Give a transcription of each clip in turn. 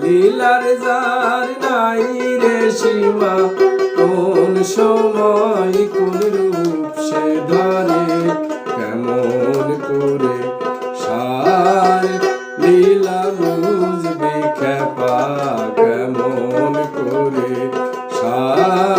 লীলার যার নাই রে সীমা, কোন সময় কোন রূপ সে ধরে, কেমন করে সার লীলা বুঝবে খেপা, কেমন করে সার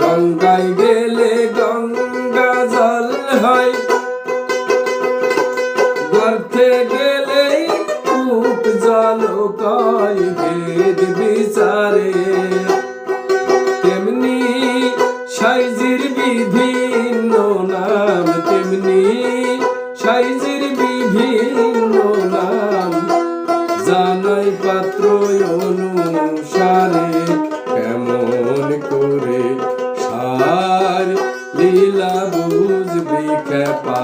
গঙ্গায় গেলে গঙ্গা জল হয়। গেলেই কূপ জল কয় ভেদ বিচারে। তেমনি সাইজির বিভিন্ন নাম, তেমনি অনুসারে কেমন করে সার লীলা বুঝবি খেপা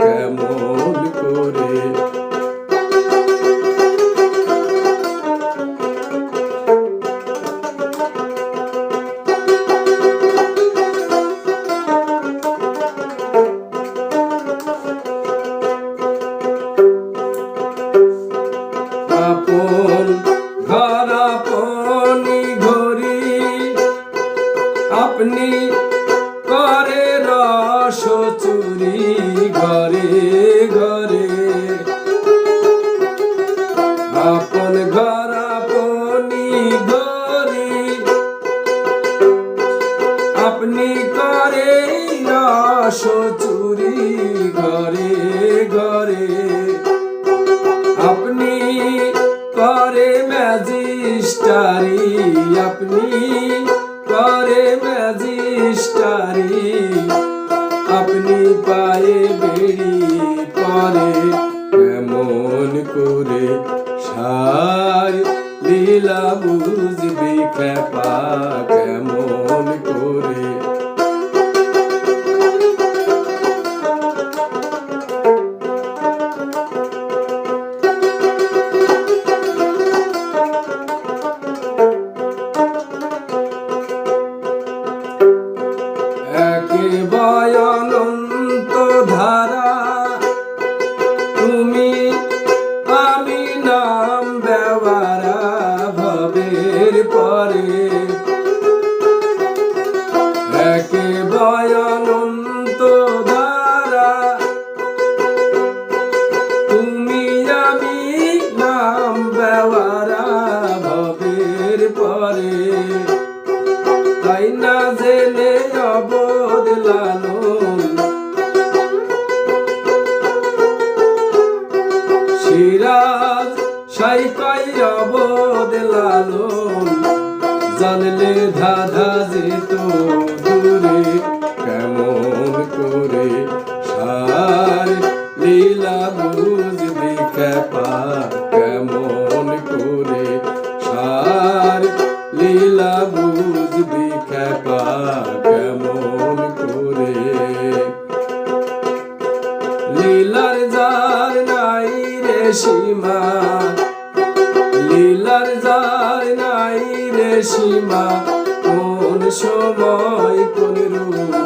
কেমন করে? রস চুরি ঘরে ঘরে। আপনি করে ম্যাজিস্টারি, আপনি করে ম্যাজিস্টারি। আপনি পায়ে বেড়ি পরে, কেমন করে সার লীলা বুঝবি খেপা কেমন করে লালন, জানলে ধাঁধা যেত দূরে, কেমন করে সার লীলা বুঝবি খেপা, কেমন করে সার লীলা বুঝবি খেপা, কেমন করে। লীলার যার নাই রে সীমা লীলার যার নাই রে সীমা কোন সময় কোন রূপ